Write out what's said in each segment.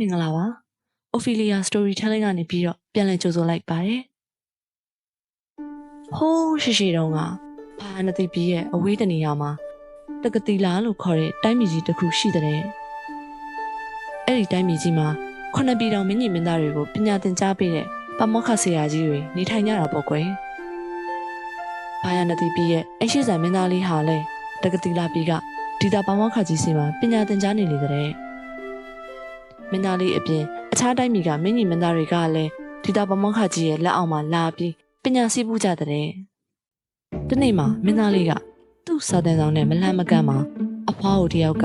မင်္ဂလာပါ Ophelia Storytelling ကနေပြီးတော့ပြန်လည်ကြိုဆိုလိုက်ပါတယ်ဟိုးရှိရှိတုန်းကဘာနတိပီရဲ့အဝေးတနေရာမှာတက္ကတိလာလို့ခေါ်တဲ့တိုင်းပြည်ကြီးတစ်ခုရှိတဲ့အဲ့ဒီတိုင်းပြည်ကြီးမှာခုနှစ်ပြည်တော်မင်းကြီးမင်းသားတွေကိုပညာသင်ကြားပေးတဲ့ပမောက္ခဆရာကြီးတွေနေထိုင်ကြတာပေါ့ကွယ်ဘာယနတိပီရဲ့အရှိဆန်မင်းသားလေးဟာလဲတက္ကတိလာပြည်ကဒီတာပမောက္ခကြီးစီမှာပညာသင်ကြားနေလေတဲ့ မင်းသားလေးအပြင်အခြားတိုင်းပြည်ကမင်းကြီးမင်းသားတွေကလည်းဒီတာပမောက္ခကြီးရဲ့လက်အောက်မှာလာပြီးပညာစီးပူးကြတဲ့။ဒီနေ့မှာမင်းသားလေးကသူ့စာတန်ဆောင်နဲ့မလန့်မကန့်မှာအဖွားကိုတယောက်က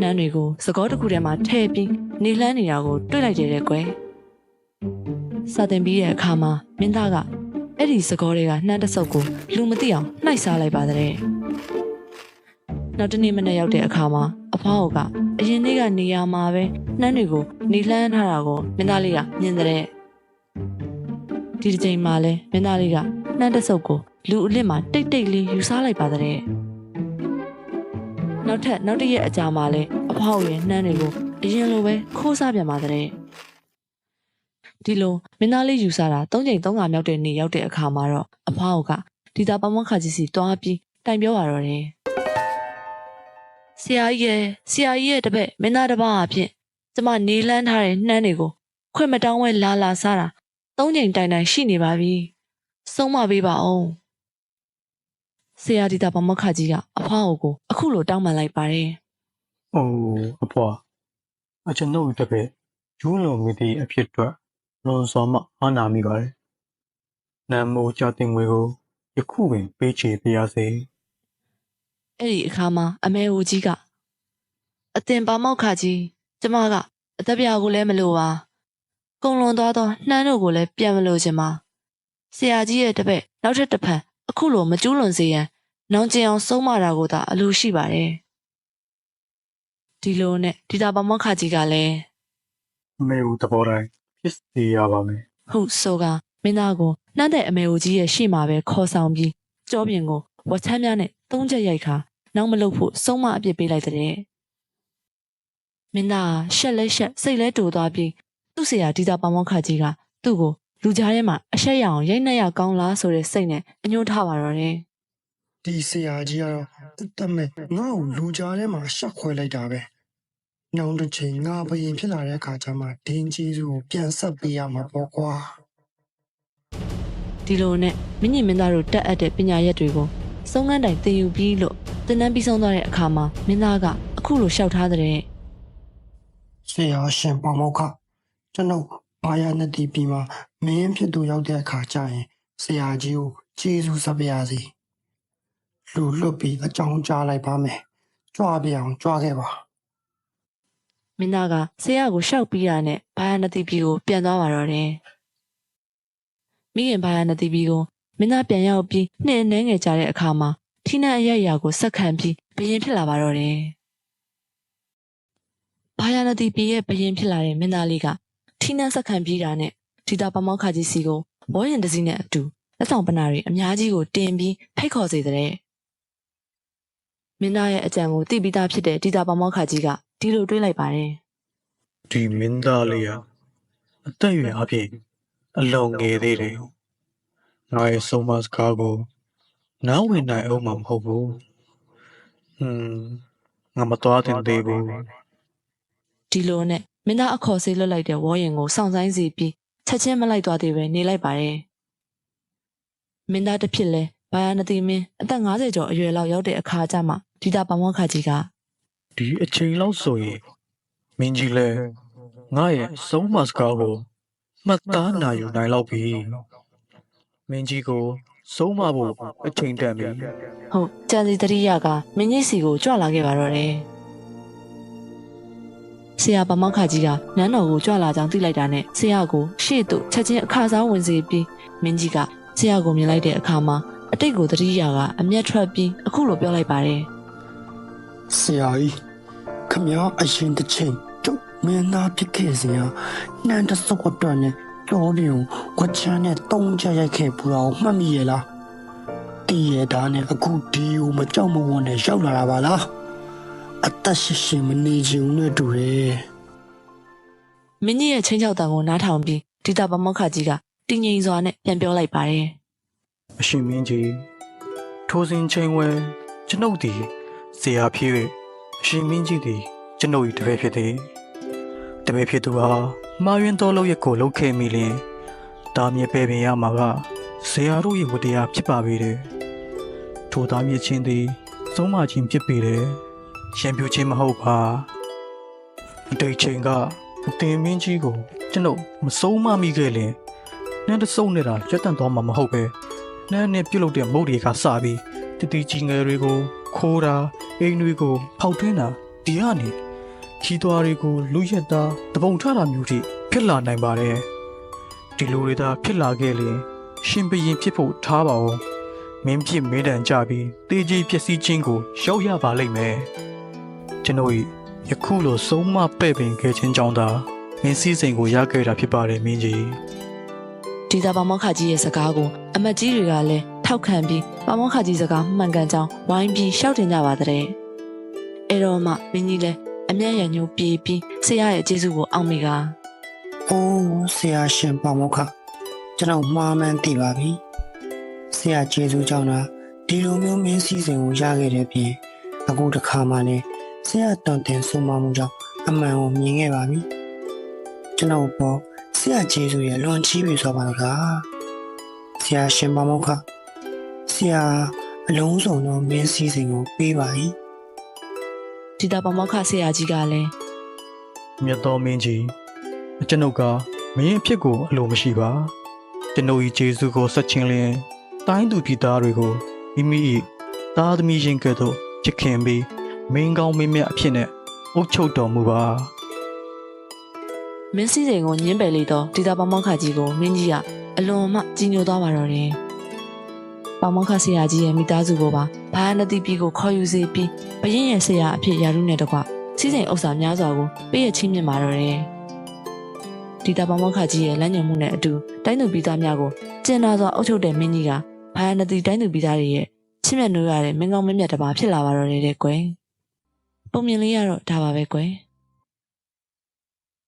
နှမ်းတွေကိုသကောတစ်ခုထဲမှာထည့်ပြီးနေလှမ်းနေတာကိုတွေ့လိုက်တယ်တဲ့ကွယ်။စာတင်ပြီးတဲ့အခါမှာမင်းသားကအဲ့ဒီသကောတွေကနှမ်းတစ်စုပ်ကိုလူမသိအောင်နှိုက်စားလိုက်ပါတဲ့။နောက်တနေ့မနေ့ရောက်တဲ့အခါမှာ အဖွားကအရင်နေ့ကနေရာမှာပဲနှမ်းတွေကိုနေလှမ်းထားတာကိုမင်းသားလေးကမြင်တဲ့ဒီတစ်ချိန်မှာလဲမင်းသားလေးကနှမ်းတစ်စုပ်ကိုလူအလစ်မှာတိတ်တိတ်လေးယူစားလိုက်ပါတဲ့နောက်ထပ်နောက်တစ်ရက်အကြာမှာလဲအဖောက်ရဲ့နှမ်းတွေကိုအရင်လိုပဲခိုးစားပြန်ပါတဲ့ဒီလိုမင်းသားလေးယူစားတာ၃ချိန်၃ခါမြောက်တဲ့နေ့ရောက်တဲ့အခါမှာတော့အဖောက်ကဒီတာပမခါကြီးစီတွားပြီးတိုင်ပြောပါတော့တယ် ဆရာကြီးရဲ့ဆရာကြီးရဲ့တပည့်မင်းသားတစ်ပါးအဖြစ်ကျမနေလန်းထားတဲ့နှမ်းတွေကိုခွင့်မတောင်းဝဲလာလာစားတာသုံးချိန်တိုင်တိုင်ရှိနေပါပြီဆုံးမပေးပါအောင်ဆရာဒီတာပမခကြီးကအဖွားကိုအခုလိုတောင်းပန်လိုက်ပါတယ်။အိုးအဖွာအကျွန်ုပ်တပည့်ဂျူးလုံမီဒီအဖြစ်အတွက်လွန်စွာမှအားနာမိပါတယ်။နမ်မိုးကြတင်ငွေကိုယခုပင်ပေးချေပါရစေ အဲ့ဒီအခါမှာအမေဦးကြီးကအတင်ပါမောက်ခကြီးကျမကအသက်ပြာကိုလည်းမလိုပါကုံလွန်သွားတော့နှမ်းတို့ကိုလည်းပြန်မလို့ချင်ပါဆရာကြီးရဲ့တပည့်နောက်ထပ်တစ်ဖန်အခုလိုမကျူးလွန်စေရန်နောင်ကျင်အောင်ဆုံးမတာကိုသာအလိုရှိပါတယ်ဒီလိုနဲ့ဒီတာပါမောက်ခကြီးကလည်း။အမေဦးသဘောတိုင်းဖြစ်စေရပါမယ်ဟုတ်ဆိုကမင်းသားကိုနှမ်းတဲ့အမေဦးကြီးရဲ့ရှေ့မှာပဲခေါ်ဆောင်ပြီးကြောပြင်ကိုဝတ်ချမ်းများနဲ့သုံးချက်ရိုက်ခါ နောက်မလုပ်ဖို့ဆုံးမအပြစ်ပေးလိုက်တဲ့မင်းသားရှက်လဲရှက်စိတ်လဲတူသွားပြီးသူ့ဆရာဒီတာပမောက္ခကြီးကသူ့ကိုလူကြားထဲမှာအရှက်ရအောင်ရိတ်နှက်ရကောင်းလားဆိုတဲ့စိတ်နဲ့အညှိုးထားပါတော့တယ်ဒီဆရာကြီးကတော့တတ်မဲ့ငါ့ကိုလူကြားထဲမှာရှက်ခွဲလိုက်တာပဲ။နောက်တစ်ချိန်ငါဘယင်ဖြစ်လာတဲ့အခါကျမှဒင်းကြီးစုကိုပြန်ဆက်ပေးရမှာပေါ့ကွာဒီလိုနဲ့မင်းကြီးမင်းသားတို့တက်အပ်တဲ့ပညာရက်တွေကိုစုံငန်းတိုင်သင်ယူပြီးလို့ တင်နန်းပြီးဆုံးသွားတဲ့အခါမှာမင်းသားကအခုလိုလျှောက်ထားတဲ့။ဆရာရှင်ပေါမောက္ခကျွန်တော်ဘာယာနတိပြည်မှာမင်းဖြစ်သူရောက်တဲ့အခါကျရင်ဆရာကြီးကိုကျေးဇူးဆက်ပါရစေ။လူလွတ်ပြီးအကြောင်းကြားလိုက်ပါမယ်။ကြွားပြအောင်ကြွားခဲ့ပါမင်းသားကဆရာကိုရှောက်ပြီးတာနဲ့ဘာယာနတိပြည်ကိုပြန်သွားပါတော့တယ်။မိခင်ဘာယာနတိပြည်ကိုမင်းသားပြန်ရောက်ပြီးနှစ်အနှဲငယ်ကြာတဲ့အခါမှာ ထီနန်းအရက်အရာကိုဆက်ခံပြီးဘယင်ဖြစ်လာပါတော့တယ်။ဘာယာနတိပြည်ရဲ့ဘယင်ဖြစ်လာတဲ့မင်းသားလေးကထီနန်းဆက်ခံပြီးတာနဲ့ဒီတာပမောက္ခကြီးစီကိုဘောရင်တစည်းနဲ့အတူလက်ဆောင်ပနာတွေအများကြီးကိုတင်ပြီးဖိတ်ခေါ်စေတဲ့မင်းသားရဲ့အကြံကိုသိပြီးသားဖြစ်တဲ့ဒီတာပမောက္ခကြီးကဒီလိုတွေးလိုက်ပါတယ်။ဒီမင်းသားလေးဟာအသက်အရွယ်အပြင်အလွန်ငယ်သေးတယ်။ငါရဲ့ဆုံးမစကားကို နားဝင်နိုင်အောင်မဟုတ်ဘူး။ဟွန်းငါမတော်တင်သေးဘူး။ဒီလိုနဲ့မင်းသားအခေါ်ဆေးလွတ်လိုက်တဲ့ဝေါ်ရင်ကိုစောင့်ဆိုင်စီပြီးချက်ချင်းမလိုက်သွားသေးပဲနေလိုက်ပါတယ်မင်းသားတစ်ဖြစ်လဲဘာယာနတိမင်းအသက်50ကျော်အရွယ်လောက်ရောက်တဲ့အခါကျမှဒီတာပမောက္ခကြီးကဒီအချိန်လောက်ဆိုရင်မင်းကြီးလဲငါရဲ့ဆုံးမစကားကိုမှတ်သားနိုင်ယူနိုင်လောက်ပြီမင်းကြီးကို ဆုံးမဖို့အချိန်တန်ပြီဟုတ်ကြံစီတရိယာကမင်းကြီးစီကိုကြွလာခဲ့ပါတော့တယ်ဆရာပမောက္ခကြီးကနန်းတော်ကိုကြွလာကြောင်းသိလိုက်တာနဲ့ဆရာကိုရှေ့သို့ချက်ချင်းအခါစားဝင်စေပြီးမင်းကြီးကဆရာကိုမြင်လိုက်တဲ့အခါမှာအတိတ်ကိုတရိယာကအမျက်ထွက်ပြီးအခုလိုပြောလိုက်ပါတယ်။ဆရာကြီးခမည်းအရင်တစ်ချိန်ကျုပ်မင်းသားဖြစ်ခဲ့စရာနှမ်းတစ်စုပ်အတွက်နဲ့ ကြောပြုံဝချမ်းနဲ့တုံးချရိုက်ခဲ့ပူတော့မှတ်မိရဲ့လားတည်ရတာနဲ့အခုဒီကိုမကြောက်မဝန်းနဲ့ရောက်လာတာပါလားအသက်ရှင်ရှင်မနေချင်ဘူးနဲ့တူတယ်မင်းကြီးရဲ့ချင်းချောက်တံကိုနားထောင်ပြီးဒေတာပမောက္ခကြီးကတင်းငိမ်စွာနဲ့ပြန်ပြောလိုက်ပါတယ်အရှင်မင်းကြီးထိုစဉ်ချိန်ဝဲကျွန်ုပ်သည်ဇေယျဖြစ်၍အရှင်မင်းကြီးသည်ကျွန်ုပ်၏တပည့်ဖြစ်သည်တပည့်ဖြစ်သူဟာ မာယွန်းတော်လို့ရကိုလှုပ်ခဲ့မိလျင်တာမြေပဲပင်ရမှာကဇေယျတို့၏ဝတ္တရားဖြစ်ပါပေတယ်ထိုသားမြေချင်းသည်သုံးမချင်းဖြစ်ပေတယ်ရံပြူချင်းမဟုတ်ပါအတိတ်ချိန်ကအတင်မင်းကြီးကိုကျွန်ုပ်မဆုံးမမိခဲ့လင်နှမ်းတဆုပ်နေတာရက်တန့်သွားမှာမဟုတ်ပဲနှမ်းနဲ့ပြုတ်လုတဲ့မုတ်တွေကစပြီးတတိကြီးငယ်တွေကိုခိုးတာအိမ်တွေကိုဖောက်ထွင်းတာဒီကနေ ခီးသွားတွေကိုလူရက်သားတပုံထတာမျိုးထိဖြစ်လာနိုင်ပါတယ်ဒီလိုတွေသာဖြစ်လာခဲ့ရင်ရှင်ဘရင်ဖြစ်ဖို့ထားပါဦးမင်းဖြစ်မင်းတန်ကြပြီးတေးကြီးပျက်စီးခြင်းကိုရောက်ရပါလိမ့်မယ်ကျွန်တော်ဤယခုလိုဆုံးမပဲ့ပင်ခဲ့ခြင်းကြောင့်သာမင်းစည်းစိမ်ကိုရခဲ့တာဖြစ်ပါတယ်မင်းကြီးဒေတာပမောက္ခကြီးရဲ့စကားကိုအမတ်ကြီးတွေကလည်းထောက်ခံပြီးပမောက္ခကြီးစကားမှန်ကန်ကြောင်းဝိုင်းပြီးရှောက်တင်ကြပါတဲ့အဲ့တော့မှမင်းကြီးလည်း အမျက်ရညိုပြေးပြီးဆရာရဲ့ကျေးဇူးကိုအောက်မိက။အိုးဆရာရှင်ပါမောက္ခကျွန်တော်မှားမှန်းသိပါပြီ။ဆရာကျေးဇူးကြောင့်လားဒီလိုမျိုးမင်းစည်းစိမ်ကိုရခဲ့တဲ့ပြင်အခုတစ်ခါမှလည်းဆရာတန်တင်ဆုံးမမှုကြောင့်အမှန်ကိုမြင်ခဲ့ပါပြီ။ကျွန်တော်ပေါ်ဆရာကျေးဇူးရဲ့လွန်ချီးပြီဆိုပါတော့ကဆရာရှင်ပါမောက္ခဆရာအလုံးစုံသောမင်းစည်းစိမ်ကိုပေးပါ၏ ဒေတာပမောက္ခဆရာကြီးကလည်းမြတ်တော်မင်းကြီးကျွန်ုပ်ကမင်းအဖြစ်ကိုအလိုမရှိပါကျွန်ုပ်၏ဂျေဇုကိုဆက်ချင်းလျင် တိုင်းသူပြည်သားတွေကိုမိမိ၏သားသမီးရင်ကဲ့သို့ချစ်ခင်ပြီးမင်းကောင်းမင်းမြတ်အဖြစ်နဲ့အုပ်ချုပ်တော်မူပါမင်းစည်းစိမ်ကိုညင်းပယ်လိုက်တော့ဒေတာပမောက္ခကြီးကိုမင်းကြီးကအလွန်မှကြီးညိုသွားပါတော့တယ်ပမောက္ခဆရာကြီးရဲ့မိသားစုကိုပါ ဘာနတိပြည်ကိုခေါ်ယူစေပြီးဘရင်ရဲ့ဆရာအဖြစ်ယာရုနဲ့တကွစီးစိမ်ဥစ္စာများစွာကိုပေးရချင်းမြင့်ပါတော့တယ်ဒီတာပမောက္ခကြီးရဲ့လမ်းညွှန်မှုနဲ့အတူတိုင်းသူပြည်သားများကိုကျင်နာစွာအုပ်ချုပ်တဲ့မင်းကြီးကဘာနတိတိုင်းသူပြည်သားတွေရဲ့ချစ်မြတ်နိုးရတဲ့မင်းကောင်းမင်းမြတ်တစ်ပါးဖြစ်လာပါတော့တယ်တဲ့ကွယ်ပုံမြင်လေးရတော့ဒါပါပဲကွယ်